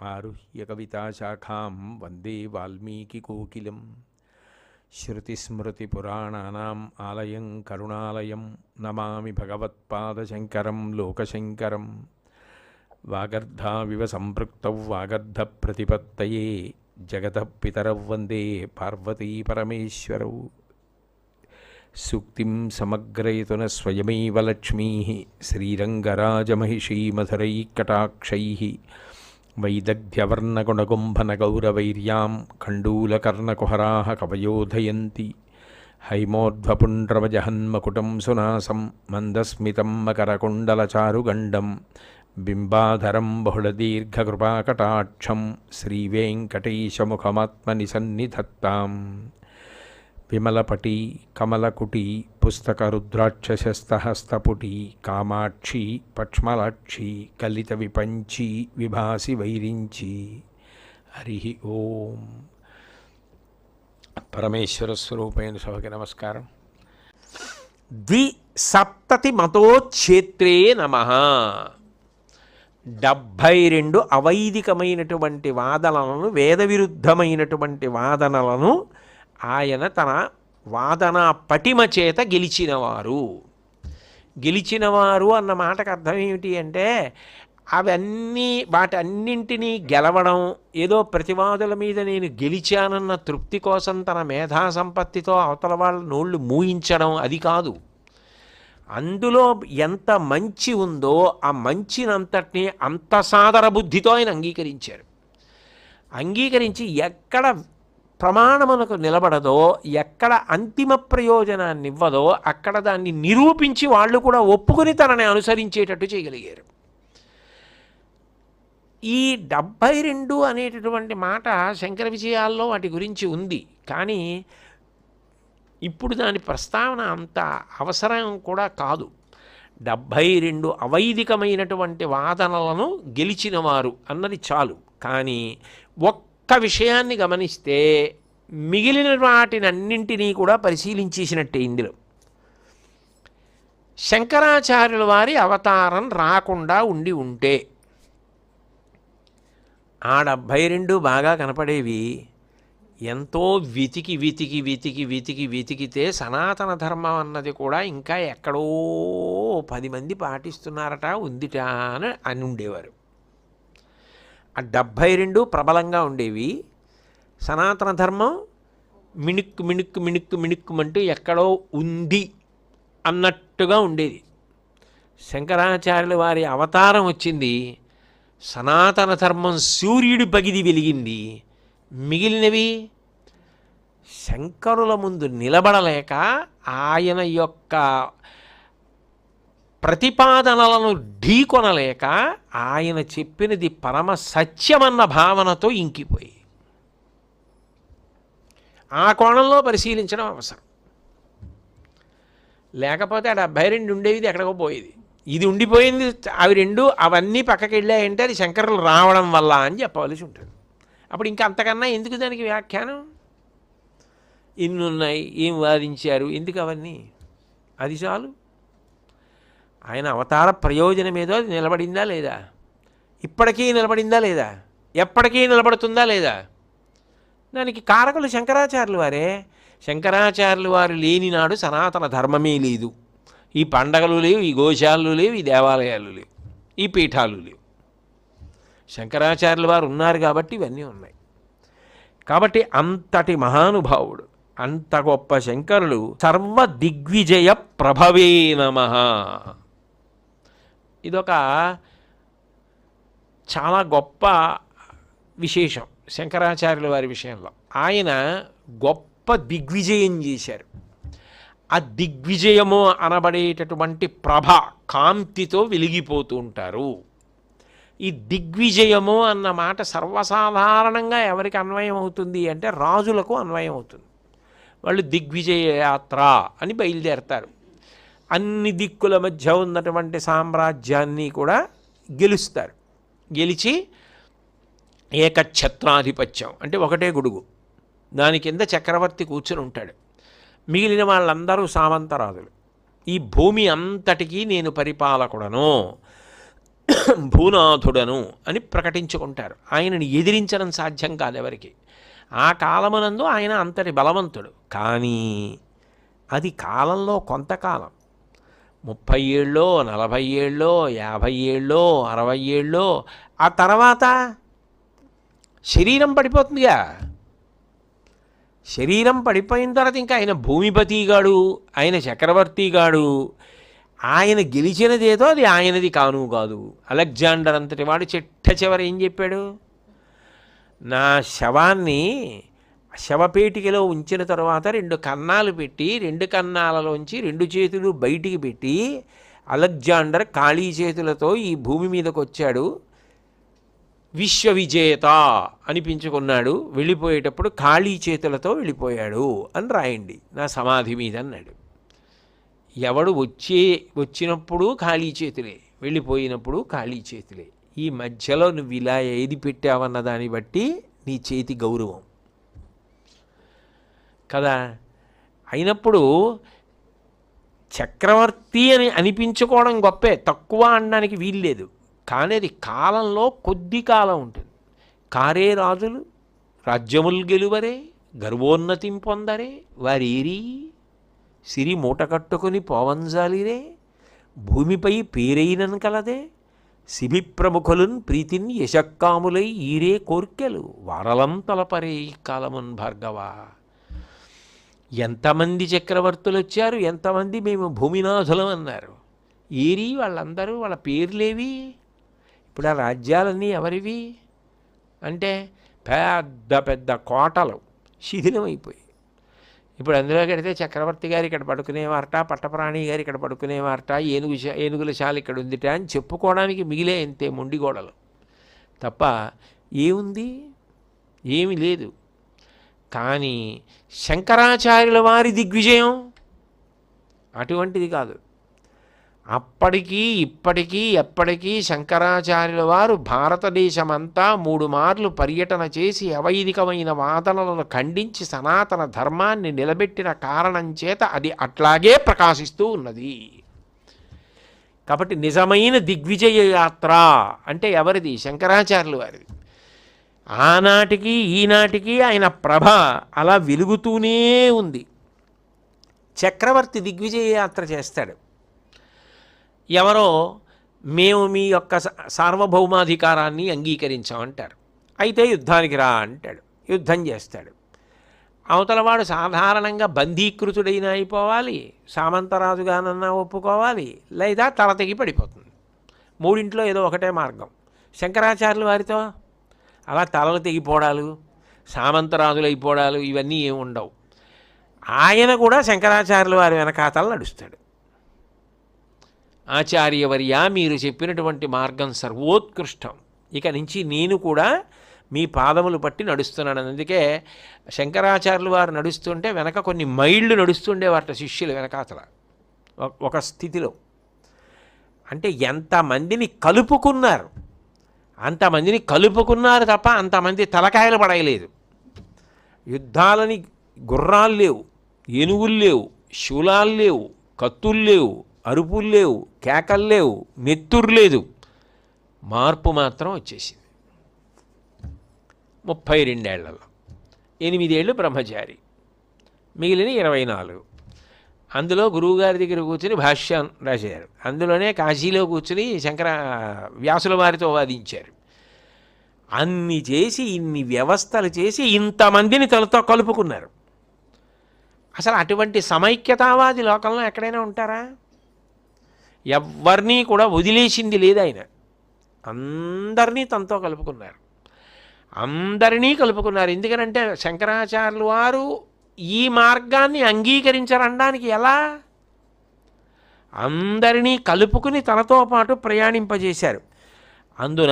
ఆరుహ్య కవితాశాఖాం వందే వాల్మీకికోకిలం శ్రుతిస్మృతిపురాణానాం ఆలయం కరుణాలయం నమామి భగవత్పాదశంకరం లోకశంకరం వాగర్ధావివ సంపృక్తౌ వాగర్ధప్రతిపత్తయే జగత పితరౌ వందే పార్వతీ పార్వతీపరమేశ్వరౌ సూక్తిం సమగ్రయతున స్వయమేవ లక్ష్మీ శ్రీరంగరాజమహిషీమధురైకటాక్షై वैदग्ध्यवर्णगुणकुम्भनगौरवैर्यां खण्डूलकर्णकुहराः कवयोधयन्ति। हैमोर्ध्वपुण्ड्रमजहन्मकुटं सुनासं मन्दस्मितं मकरकुण्डलचारुगण्डं बिम्बाधरं बहुलदीर्घकृपाकटाक्षं श्रीवेङ्कटेशमुखमात्मनिसन्निधत्ताम्। విమలపటి కమలకుటి పుస్తకరుద్రాక్షశస్తహస్తపుటి కామాక్షి పక్ష్మలాక్షి కలిత విపంచి విభాసి వైరించి హరి ఓం. పరమేశ్వర స్వరూపేణ సభకి నమస్కారం. ద్విసప్తతి మతోక్షేత్రే నమ. డెబ్భై రెండు అవైదికమైనటువంటి వాదనలను వేద విరుద్ధమైనటువంటి వాదనలను ఆయన తన వాదన పటిమ చేత గెలిచినవారు. గెలిచినవారు అన్న మాటకు అర్థం ఏమిటి అంటే అవన్నీ వాటన్నింటినీ గెలవడం ఏదో ప్రతివాదుల మీద నేను గెలిచానన్న తృప్తి కోసం తన మేధా సంపత్తితో అవతల వాళ్ళ నోళ్ళు మూయించడం అది కాదు. అందులో ఎంత మంచి ఉందో ఆ మంచినంతటినీ అంత సాదర బుద్ధితో ఆయన అంగీకరించారు. అంగీకరించి ఎక్కడ ప్రమాణమునకు నిలబడదో ఎక్కడ అంతిమ ప్రయోజనాన్ని ఇవ్వదో అక్కడ దాన్ని నిరూపించి వాళ్ళు కూడా ఒప్పుకుని తనని అనుసరించేటట్టు చేయగలిగారు. ఈ డెబ్భై రెండు అనేటటువంటి మాట శంకర విజయాల్లో వాటి గురించి ఉంది. కానీ ఇప్పుడు దాని ప్రస్తావన అంత అవసరం కూడా కాదు. డెబ్భై రెండు అవైదికమైనటువంటి వాదనలను గెలిచినవారు అన్నది చాలు. కానీ ఒక్క విషయాన్ని గమనిస్తే మిగిలిన వాటినన్నింటినీ కూడా పరిశీలించేసినట్టే ఇందులో. శంకరాచార్యుల వారి అవతారం రాకుండా ఉండి ఉంటే ఆ డెబ్భై రెండు బాగా కనపడేవి ఎంతో వితికి వితికి వితికి వితికి వెతికితే సనాతన ధర్మం అన్నది కూడా ఇంకా ఎక్కడో పది మంది పాటిస్తున్నారట ఉందిట అని అని ఉండేవారు డెబ్భై రెండు ప్రబలంగా ఉండేవి. సనాతన ధర్మం మిణుక్కు మిణుక్కు మిణుక్కు మిణుక్కుమంటూ ఎక్కడో ఉంది అన్నట్టుగా ఉండేది. శంకరాచార్యుల వారి అవతారం వచ్చింది. సనాతన ధర్మం సూర్యుడి పగిది వెలిగింది. మిగిలినవి శంకరుల ముందు నిలబడలేక ఆయన యొక్క ప్రతిపాదనలను ఢీకొనలేక ఆయన చెప్పినది పరమ సత్యమన్న భావనతో ఇంకిపోయి ఆ కోణంలో పరిశీలించడం అవసరం. లేకపోతే ఆ డెబ్బై రెండు ఉండేది ఎక్కడికో పోయేది. ఇది ఉండిపోయింది అవి రెండు అవన్నీ పక్కకి వెళ్ళాయంటే అది శంకరులు రావడం వల్ల అని చెప్పవలసి ఉంటుంది. అప్పుడు ఇంకా అంతకన్నా ఎందుకు దానికి వ్యాఖ్యానం? ఇన్ని ఉన్నాయి ఏం వాదించారు ఎందుకు అవన్నీ? అది చాలు. ఆయన అవతార ప్రయోజనం ఏదో అది నిలబడిందా లేదా? ఇప్పటికీ నిలబడిందా లేదా? ఎప్పటికీ నిలబడుతుందా లేదా? దానికి కారకులు శంకరాచార్యులు వారే. శంకరాచార్యులు వారు లేనినాడు సనాతన ధర్మమే లేదు. ఈ పండగలు లేవు ఈ గోశాలు లేవు ఈ దేవాలయాలు లేవు ఈ పీఠాలు లేవు. శంకరాచార్యుల వారు ఉన్నారు కాబట్టి ఇవన్నీ ఉన్నాయి. కాబట్టి అంతటి మహానుభావుడు అంత గొప్ప శంకరులు సర్వ దిగ్విజయ ప్రభవే నమ. ఇదొక చాలా గొప్ప విశేషం శంకరాచార్యుల వారి విషయంలో. ఆయన గొప్ప దిగ్విజయం చేశారు. ఆ దిగ్విజయము అనబడేటటువంటి ప్రభ కాంతితో వెలిగిపోతూ ఉంటారు. ఈ దిగ్విజయము అన్న మాట సర్వసాధారణంగా ఎవరికి అన్వయం అవుతుంది అంటే రాజులకు అన్వయం అవుతుంది. వాళ్ళు దిగ్విజయ యాత్ర అని బయలుదేరతారు. అన్ని దిక్కుల మధ్య ఉన్నటువంటి సామ్రాజ్యాన్ని కూడా గెలుస్తారు. గెలిచి ఏకఛత్రాధిపత్యం అంటే ఒకటే గొడుగు. దాని కింద చక్రవర్తి కూర్చుని ఉంటాడు. మిగిలిన వాళ్ళందరూ సామంతరాజులు. ఈ భూమి అంతటికీ నేను పరిపాలకుడను భూనాథుడను అని ప్రకటించుకుంటారు. ఆయనని ఎదిరించడం సాధ్యం కాదు ఎవరికి. ఆ కాలమునందు ఆయన అంతటి బలవంతుడు. కానీ అది కాలంలో కొంతకాలం. ముప్పై ఏళ్ళో నలభై ఏళ్ళో యాభై ఏళ్ళో అరవై ఏళ్ళో ఆ తర్వాత శరీరం పడిపోతుందిగా. శరీరం పడిపోయిన తర్వాత ఇంకా ఆయన భూమిపతిగాడు ఆయన చక్రవర్తిగాడు ఆయన గెలిచినదేదో అది ఆయనది కాను కాదు. అలెగ్జాండర్ అంతటి వాడు చిట్ట చివర ఏం చెప్పాడు? నా శవాన్ని శవపేటికలో ఉంచిన తర్వాత రెండు కన్నాలు పెట్టి రెండు కన్నాలలోంచి రెండు చేతులు బయటికి పెట్టి అలెగ్జాండర్ ఖాళీ చేతులతో ఈ భూమి మీదకు వచ్చాడు విశ్వవిజేత అనిపించుకున్నాడు. వెళ్ళిపోయేటప్పుడు ఖాళీ చేతులతో వెళ్ళిపోయాడు అని రాయండి. నా సమాధి మీద అన్నాడు. ఎవడు వచ్చే వచ్చినప్పుడు ఖాళీ చేతులే వెళ్ళిపోయినప్పుడు ఖాళీ చేతులే. ఈ మధ్యలో నువ్వు ఇలా ఏది పెట్టావన్న దాన్ని బట్టి నీ చేతి గౌరవం. కదా? అయినప్పుడు చక్రవర్తి అని అనిపించుకోవడం గొప్పే. తక్కువ అనడానికి వీల్లేదు కానీ అది కాలంలో కొద్ది కాలం ఉంటుంది. కారే రాజులు రాజ్యములు గెలువరే గర్వోన్నతిం పొందరే వారేరి సిరి మూట కట్టుకుని పోవంజాలిరే భూమిపై పేరైనన్ కలదే శిబి ప్రముఖులున్ ప్రీతిన్ యశక్కాములై ఈరే కోర్కెలు వారలం తలపరే ఈ కాలమున్ భార్గవా. ఎంతమంది చక్రవర్తులు వచ్చారు ఎంతమంది మేము భూమినాథులం అన్నారు. ఏరి వాళ్ళందరూ వాళ్ళ పేర్లేవి? ఇప్పుడు ఆ రాజ్యాలన్నీ ఎవరివి? అంటే పెద్ద పెద్ద కోటలు శిథిలమైపోయి ఇప్పుడు అందులో కడితే చక్రవర్తి గారు ఇక్కడ పడుకునేవారట పట్టప్రాణి గారు ఇక్కడ పడుకునేవారట ఏనుగు ఏనుగుల శాల ఇక్కడ ఉందిట అని చెప్పుకోవడానికి మిగిలే ఇంతే మొండిగోడలు తప్ప ఏముంది? ఏమీ లేదు. కానీ శంకరాచార్యుల వారి దిగ్విజయం అటువంటిది కాదు. అప్పటికీ ఇప్పటికీ ఎప్పటికీ శంకరాచార్యుల వారు భారతదేశమంతా మూడు మార్లు పర్యటన చేసి అవైదికమైన వాదనలను ఖండించి సనాతన ధర్మాన్ని నిలబెట్టిన కారణం చేత అది అట్లాగే ప్రకాశిస్తూ ఉన్నది. కాబట్టి నిజమైన దిగ్విజయ యాత్ర అంటే ఎవరిది? శంకరాచార్యుల వారిది. ఆనాటికి ఈనాటికి ఆయన ప్రభ అలా వెలుగుతూనే ఉంది. చక్రవర్తి దిగ్విజయ యాత్ర చేస్తాడు. ఎవరో మేము మీ యొక్క స- సార్వభౌమాధికారాన్ని అంగీకరించామంటారు. అయితే యుద్ధానికి రా అంటాడు. యుద్ధం చేస్తాడు. అవతలవాడు సాధారణంగా బంధీకృతుడైనా అయిపోవాలి సామంతరాజుగానన్నా ఒప్పుకోవాలి లేదా తల తెగి పడిపోతుంది. మూడింట్లో ఏదో ఒకటే మార్గం. శంకరాచార్యులు వారితో అలా తలలు తెగిపోవడాలు సామంతరాజులు అయిపోవడాలు ఇవన్నీ ఏమి ఉండవు. ఆయన కూడా శంకరాచార్యుల వారి వెనకాతలు నడుస్తాడు. ఆచార్యవర్య మీరు చెప్పినటువంటి మార్గం సర్వోత్కృష్టం. ఇక నుంచి నేను కూడా మీ పాదములు పట్టి నడుస్తున్నాను. అందుకే శంకరాచార్యులు వారు నడుస్తుంటే వెనక కొన్ని మైళ్ళు నడుస్తుండేవారట శిష్యులు వెనకాతల. ఒక- ఒక స్థితిలో. అంటే ఎంతమందిని కలుపుకున్నారు? అంతమందిని కలుపుకున్నారు తప్ప అంతమంది తలకాయలు పడయలేదు. యుద్ధాలని గుర్రాలు లేవు ఏనుగులు లేవు శూలాలు లేవు కత్తులు లేవు అరుపులు లేవు కేకలు లేవు నెత్తురు లేదు. మార్పు మాత్రం వచ్చేసింది. ముప్పై రెండేళ్ళలో. ఎనిమిదేళ్ళు బ్రహ్మచారి. మిగిలిన ఇరవై నాలుగు. అందులో గురువుగారి దగ్గర కూర్చుని భాష్యం రాశారు. అందులోనే కాశీలో కూర్చుని శంకర వ్యాసుల వారితో వాదించారు. అన్ని చేసి ఇన్ని వ్యవస్థలు చేసి ఇంతమందిని తలతో కలుపుకున్నారు. అసలు అటువంటి సమైక్యతావాది లోకంలో ఎక్కడైనా ఉంటారా? ఎవరినీ కూడా వదిలేసింది లేదు ఆయన. అందరినీ తనతో కలుపుకున్నారు. అందరినీ కలుపుకున్నారు. ఎందుకనంటే శంకరాచార్యులు వారు ఈ మార్గాన్ని అంగీకరించరనడానికి ఎలా? అందరినీ కలుపుకుని తనతో పాటు ప్రయాణింపజేశారు. అందున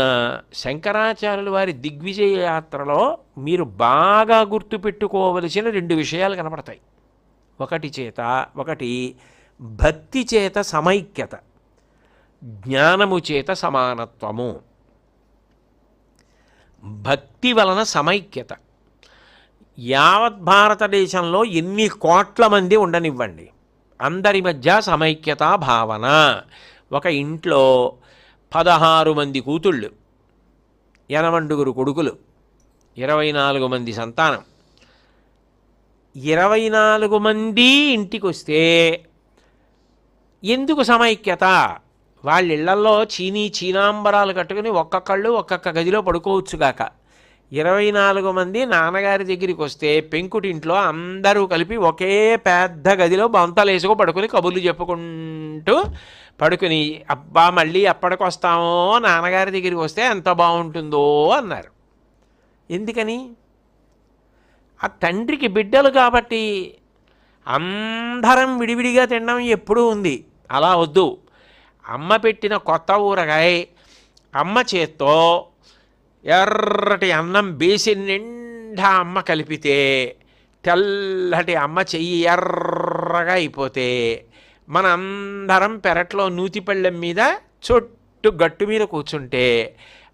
శంకరాచార్యుల వారి దిగ్విజయ యాత్రలో మీరు బాగా గుర్తుపెట్టుకోవలసిన రెండు విషయాలు కనపడతాయి. ఒకటి చేత ఒకటి భక్తి చేత సమైక్యత జ్ఞానము చేత సమానత్వము. భక్తి వలన సమైక్యత. యావత్ భారతదేశంలో ఎన్ని కోట్ల మంది ఉండనివ్వండి. అందరి మధ్య సమైక్యతా భావన. ఒక ఇంట్లో పదహారు మంది కూతుళ్ళు ఎనమండుగురు కొడుకులు ఇరవై నాలుగు మంది సంతానం. ఇరవై నాలుగు మంది ఇంటికి వస్తే ఎందుకు సమైక్యత? వాళ్ళ ఇళ్ళలో చీనీ చీనాంబరాలు కట్టుకుని ఒక్కొక్కళ్ళు ఒక్కొక్క గదిలో పడుకోవచ్చుగాక ఇరవై నాలుగు మంది నాన్నగారి దగ్గరికి వస్తే పెంకుటింట్లో అందరూ కలిపి ఒకే పెద్ద గదిలో బంతలు వేసుకు పడుకుని కబుర్లు చెప్పుకుంటూ పడుకుని అబ్బా మళ్ళీ ఎప్పటికి వస్తామో? నాన్నగారి దగ్గరికి వస్తే ఎంత బాగుంటుందో అన్నారు. ఎందుకని? ఆ తండ్రికి బిడ్డలు కాబట్టి అందరం విడివిడిగా తినడం ఎప్పుడూ ఉంది. అలా వద్దు. అమ్మ పెట్టిన కొత్త ఊరగాయ అమ్మ చేత్తో ఎర్రటి అన్నం బేసి నిండా అమ్మ కలిపితే తెల్లటి అమ్మ చెయ్యి ఎర్రగా అయిపోతే మన అందరం పెరట్లో నూతిపళ్ళెం మీద చుట్టూ గట్టు మీద కూర్చుంటే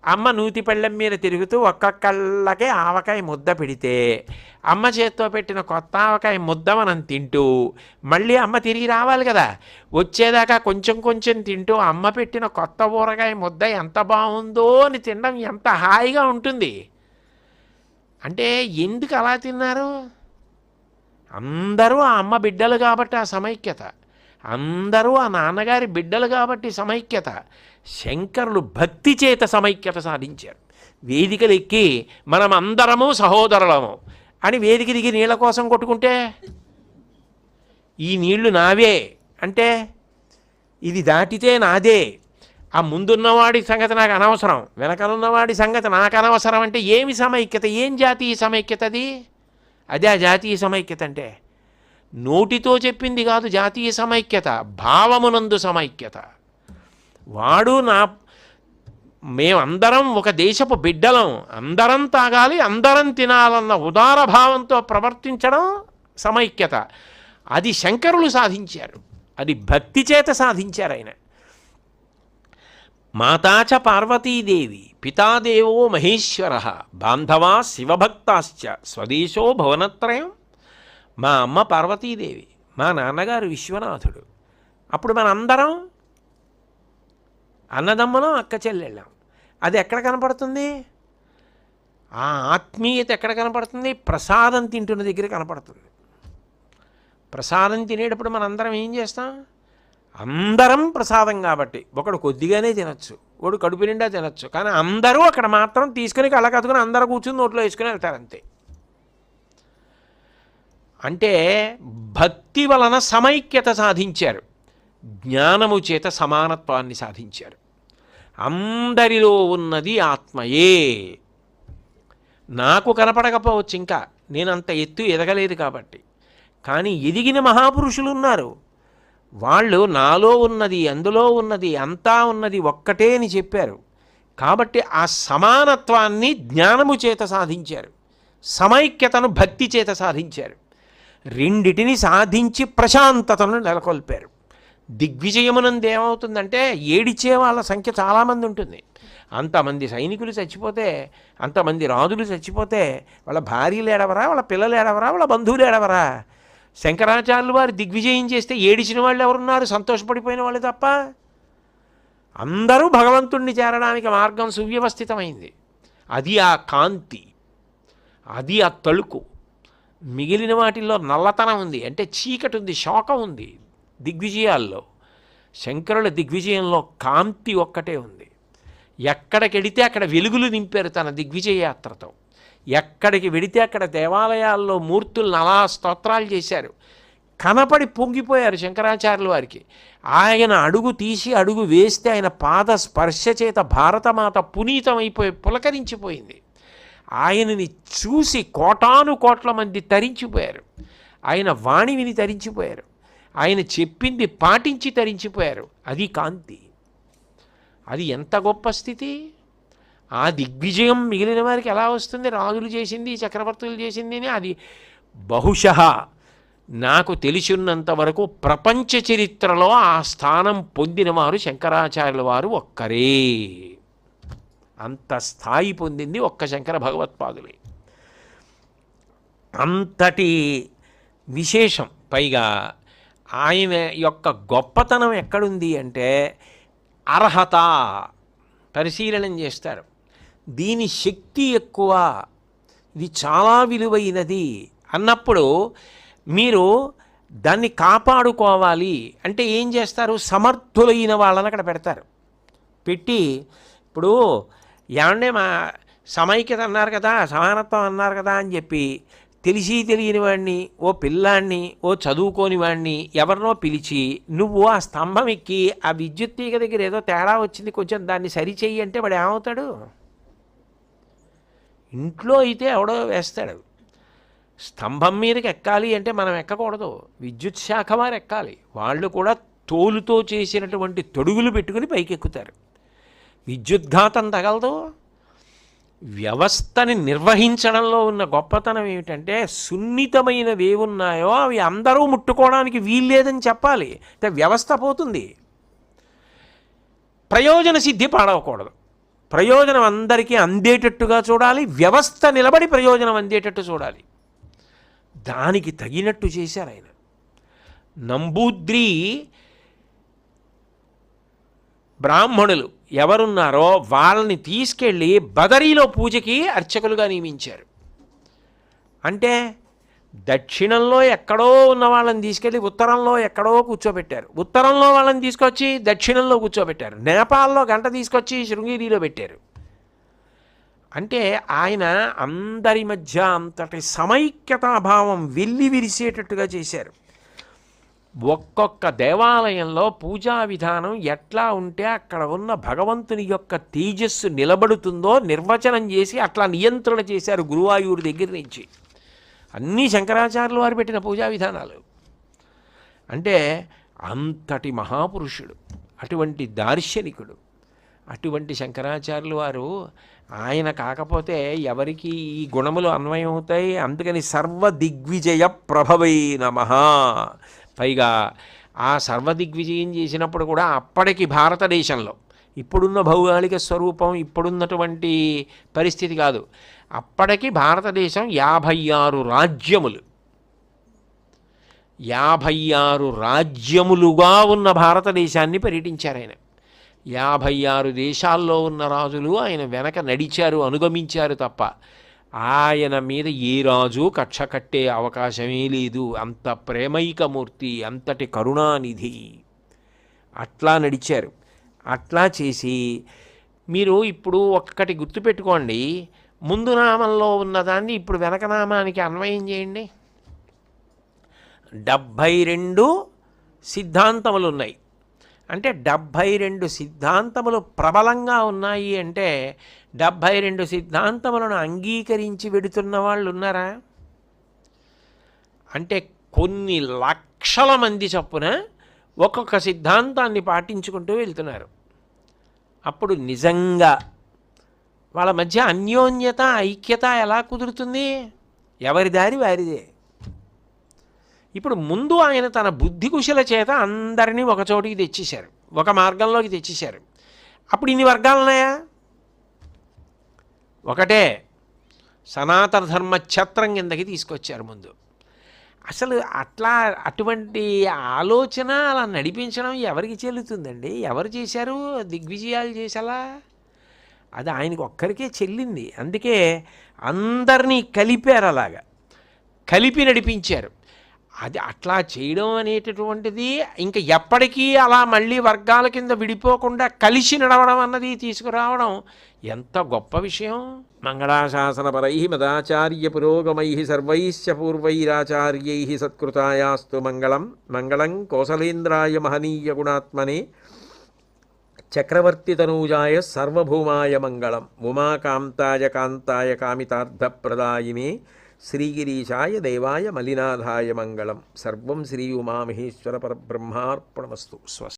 అమ్మ నూతిపళ్ళెం మీద తిరుగుతూ ఒక్కొక్కళ్ళకే ఆవకాయ ముద్ద పెడితే అమ్మ చేత్తో పెట్టిన కొత్త ఆవకాయ ముద్ద మనం తింటూ మళ్ళీ అమ్మ తిరిగి రావాలి కదా. వచ్చేదాకా కొంచెం కొంచెం తింటూ అమ్మ పెట్టిన కొత్త ఊరగాయ ముద్ద ఎంత బాగుందో అని తినడం ఎంత హాయిగా ఉంటుంది. అంటే ఎందుకు అలా తిన్నారు? అందరూ ఆ అమ్మ బిడ్డలు కాబట్టి ఆ సమైక్యత. అందరూ ఆ నాన్నగారి బిడ్డలు కాబట్టి సమైక్యత. శంకరులు భక్తి చేత సమైక్యత సాధించారు. వేదికలు ఎక్కి మనం అందరము సహోదరులము అని వేదిక దిగి నీళ్ళ కోసం కొట్టుకుంటే ఈ నీళ్ళు నావే అంటే ఇది దాటితే నాదే. ఆ ముందున్నవాడి సంగతి నాకు అనవసరం వెనకనున్నవాడి సంగతి నాకు అనవసరం అంటే ఏమి సమైక్యత? ఏం జాతీయ సమైక్యత అది? అదే ఆ జాతీయ సమైక్యత అంటే నోటితో చెప్పింది కాదు జాతీయ సమైక్యత భావమునందు సమైక్యత. వాడు నా మేమందరం ఒక దేశపు బిడ్డలం అందరం తాగాలి అందరం తినాలన్న ఉదార భావంతో ప్రవర్తించడం సమైక్యత. అది శంకరులు సాధించారు అది భక్తి చేత సాధించారు ఆయన. మాతాచ పార్వతీదేవి పితాదేవో మహేశ్వర బాంధవా శివభక్తాశ్చ స్వదేశో భవనత్రయం. మా అమ్మ పార్వతీదేవి మా నాన్నగారు విశ్వనాథుడు. అప్పుడు మనందరం అన్నదమ్మలం అక్క చెల్లెళ్ళాం. అది ఎక్కడ కనపడుతుంది? ఆ ఆత్మీయత ఎక్కడ కనపడుతుంది? ప్రసాదం తింటున్న దగ్గర కనపడుతుంది. ప్రసాదం తినేటప్పుడు మనందరం ఏం చేస్తాం? అందరం ప్రసాదం కాబట్టి. ఒకడు కొద్దిగానే తినచ్చు ఒకడు కడుపు నిండా తినచ్చు. కానీ అందరూ అక్కడ మాత్రం తీసుకుని కళ్ళకత్తుకుని అందరూ కూర్చుని నోట్లో వేసుకుని వెళ్తారు అంతే. అంటే భక్తి వలన సమైక్యత సాధించారు. జ్ఞానము చేత సమానత్వాన్ని సాధించారు. అందరిలో ఉన్నది ఆత్మయే. నాకు కనపడకపోవచ్చు ఇంకా. నేనంత ఎత్తు ఎదగలేదు కాబట్టి. కానీ ఎదిగిన మహాపురుషులు ఉన్నారు. వాళ్ళు నాలో ఉన్నది అందులో ఉన్నది అంతా ఉన్నది ఒక్కటే అని చెప్పారు. కాబట్టి ఆ సమానత్వాన్ని జ్ఞానము చేత సాధించారు. సమైక్యతను భక్తి చేత సాధించారు. రెండిటిని సాధించి ప్రశాంతతను నెలకొల్పారు. దిగ్విజయమునంది ఏమవుతుందంటే ఏడిచే వాళ్ళ సంఖ్య చాలామంది ఉంటుంది. అంతమంది సైనికులు చచ్చిపోతే అంతమంది రాజులు చచ్చిపోతే వాళ్ళ భార్యలు ఏడవరా వాళ్ళ పిల్లలు ఏడవరా వాళ్ళ బంధువులు ఏడవరా? శంకరాచార్యులు వారు దిగ్విజయం చేస్తే ఏడిచిన వాళ్ళు ఎవరున్నారు? సంతోషపడిపోయిన వాళ్ళు తప్ప? అందరూ భగవంతుణ్ణి చేరడానికి మార్గం సువ్యవస్థితమైంది. అది ఆ కాంతి. అది ఆ తళుకు. మిగిలిన వాటిల్లో నల్లతనం ఉంది. అంటే చీకటి ఉంది శోకం ఉంది దిగ్విజయాల్లో. శంకరుల దిగ్విజయంలో కాంతి ఒక్కటే ఉంది. ఎక్కడికెడితే అక్కడ వెలుగులు నింపారు తన దిగ్విజయ యాత్రతో ఎక్కడికి వెడితే అక్కడ దేవాలయాల్లో మూర్తులను అలా స్తోత్రాలు చేశారు. కనపడి పొంగిపోయారు శంకరాచార్యుల వారికి. ఆయన అడుగు తీసి అడుగు వేస్తే ఆయన పాద స్పర్శ చేత భారతమాత పునీతమైపోయి పులకరించిపోయింది. ఆయనని చూసి కోటాను కోట్ల మంది తరించిపోయారు. ఆయన వాణి విని తరించిపోయారు. ఆయన చెప్పింది పాటించి తరించిపోయారు. అది కాంతి. అది ఎంత గొప్ప స్థితి? ఆ దిగ్విజయం మిగిలిన వారికి ఎలా వస్తుంది? రాజులు చేసింది చక్రవర్తులు చేసింది అని అది బహుశ నాకు తెలిసినంత వరకు ప్రపంచ చరిత్రలో ఆ స్థానం పొందినవారు శంకరాచార్యుల వారు ఒక్కరే. అంత స్థాయి పొందింది ఒక్క శంకర భగవత్పాదులే అంతటి విశేషం. పైగా ఆయన యొక్క గొప్పతనం ఎక్కడుంది అంటే అర్హత పరిశీలనం చేస్తారు. దీని శక్తి ఎక్కువ. ఇది చాలా విలువైనది అన్నప్పుడు మీరు దాన్ని కాపాడుకోవాలి. అంటే ఏం చేస్తారు? సమర్థులైన వాళ్ళని అక్కడ పెడతారు. పెట్టి ఇప్పుడు ఏమంటే మా సమైక్యత అన్నారు కదా సమానత్వం అన్నారు కదా అని చెప్పి తెలిసి తెలియని వాడిని ఓ పిల్లాన్ని ఓ చదువుకోని వాడిని ఎవరినో పిలిచి నువ్వు ఆ స్తంభం ఎక్కి ఆ విద్యుత్ తీగ దగ్గర ఏదో తేడా వచ్చింది కొంచెం దాన్ని సరిచెయ్యి అంటే వాడు ఏమవుతాడు? ఇంట్లో అయితే ఎవడో వేస్తాడు. స్తంభం మీదకి ఎక్కాలి అంటే మనం ఎక్కకూడదు. విద్యుత్ శాఖ వారు ఎక్కాలి. వాళ్ళు కూడా తోలుతో చేసినటువంటి తొడుగులు పెట్టుకుని పైకెక్కుతారు. విద్యుద్ఘాతం తగలదు. వ్యవస్థని నిర్వహించడంలో ఉన్న గొప్పతనం ఏమిటంటే సున్నితమైనవి ఏవున్నాయో అవి అందరూ ముట్టుకోవడానికి వీల్లేదని చెప్పాలి. అంటే వ్యవస్థ పోతుంది. ప్రయోజన సిద్ధి పాడవకూడదు. ప్రయోజనం అందరికీ అందేటట్టుగా చూడాలి. వ్యవస్థ నిలబడి ప్రయోజనం అందేటట్టు చూడాలి. దానికి తగినట్టు చేశారు ఆయన. నంబూద్రి బ్రాహ్మణులు ఎవరున్నారో వాళ్ళని తీసుకెళ్ళి బదరీలో పూజకి అర్చకులుగా నియమించారు. అంటే దక్షిణంలో ఎక్కడో ఉన్న వాళ్ళని తీసుకెళ్ళి ఉత్తరంలో ఎక్కడో కూర్చోబెట్టారు. ఉత్తరంలో వాళ్ళని తీసుకొచ్చి దక్షిణంలో కూర్చోబెట్టారు. నేపాల్లో గంట తీసుకొచ్చి శృంగేరిలో పెట్టారు. అంటే ఆయన అందరి మధ్య అంతటి సమైక్యతాభావం వెళ్ళి విరిసేటట్టుగా చేశారు. ఒక్కొక్క దేవాలయంలో పూజా విధానం ఎట్లా ఉంటే అక్కడ ఉన్న భగవంతుని యొక్క తేజస్సు నిలబడుతుందో నిర్వచనం చేసి అట్లా నియంత్రణ చేశారు గురువాయూరు దగ్గర నుంచి. అన్నీ శంకరాచార్యులు వారు పెట్టిన పూజా విధానాలు. అంటే అంతటి మహాపురుషుడు అటువంటి దార్శనికుడు అటువంటి శంకరాచార్యులు వారు ఆయన కాకపోతే ఎవరికి ఈ గుణములు అన్వయం అవుతాయి. అందుకని సర్వ దిగ్విజయ ప్రభవై నమ. పైగా ఆ సర్వదిగ్విజయం చేసినప్పుడు కూడా అప్పటికి భారతదేశంలో ఇప్పుడున్న భౌగోళిక స్వరూపం ఇప్పుడున్నటువంటి పరిస్థితి కాదు. అప్పటికి భారతదేశం యాభై ఆరు రాజ్యములు. యాభై ఆరు రాజ్యములుగా ఉన్న భారతదేశాన్ని పర్యటించారు ఆయన. యాభై ఆరు దేశాల్లో ఉన్న రాజులు ఆయన వెనక నడిచారు అనుగమించారు తప్ప ఆయన మీద ఏ రాజు కక్ష కట్టే అవకాశమే లేదు. అంత ప్రేమైకమూర్తి అంతటి కరుణానిధి. అట్లా నడిచారు. అట్లా చేసి మీరు ఇప్పుడు ఒక్కటి గుర్తుపెట్టుకోండి. ముందు నామంలో ఉన్నదాన్ని ఇప్పుడు వెనక నామానికి అన్వయం చేయండి. డెబ్భై రెండు సిద్ధాంతములు ఉన్నాయి అంటే డెబ్భై రెండు సిద్ధాంతములు ప్రబలంగా ఉన్నాయి అంటే డెబ్భై రెండు సిద్ధాంతములను అంగీకరించి వెడుతున్న వాళ్ళు ఉన్నారా? అంటే కొన్ని లక్షల మంది చొప్పున ఒక్కొక్క సిద్ధాంతాన్ని పాటించుకుంటూ వెళ్తున్నారు. అప్పుడు నిజంగా వాళ్ళ మధ్య అన్యోన్యత ఐక్యత ఎలా కుదురుతుంది? ఎవరి దారి వారిదే. ఇప్పుడు ముందు ఆయన తన బుద్ధి కుశల చేత అందరినీ ఒక చోటికి తెచ్చేశారు. ఒక మార్గంలోకి తెచ్చేశారు. అప్పుడు ఇన్ని వర్గాలు ఉన్నాయా ఒకటే సనాతన ధర్మ ఛత్రం కిందకి తీసుకొచ్చారు ముందు. అసలు అట్లా అటువంటి ఆలోచన అలా నడిపించడం ఎవరికి చెల్లుతుందండి? ఎవరు చేశారు? దిగ్విజయాలు చేసేలా అది ఆయనకు ఒక్కరికే చెల్లింది. అందుకే అందరినీ కలిపారు అలాగా. కలిపి నడిపించారు. అది అట్లా చేయడం అనేటటువంటిది ఇంకా ఎప్పటికీ అలా మళ్ళీ వర్గాల కింద విడిపోకుండా కలిసి నడవడం అన్నది తీసుకురావడం ఎంత గొప్ప విషయం. మంగళాశాసనపరై మదాచార్య పురోగమై సర్వైశ్చ పూర్వైరాచార్యై సత్కృతాయాస్తు మంగళం. మంగళం కోసలేంద్రాయ మహనీయ గుణాత్మనే. చక్రవర్తితనూజాయ సర్వభూమాయ మంగళం. ఉమాకాంతాయ కాంతాయ కామితార్థప్రదాయినే. శ్రీగిరీశాయ దేవాయ మలినాథాయ మంగళం. సర్వం శ్రీ ఉమామహేశ్వర పరబ్రహ్మార్పణమస్తు. స్వస్తి.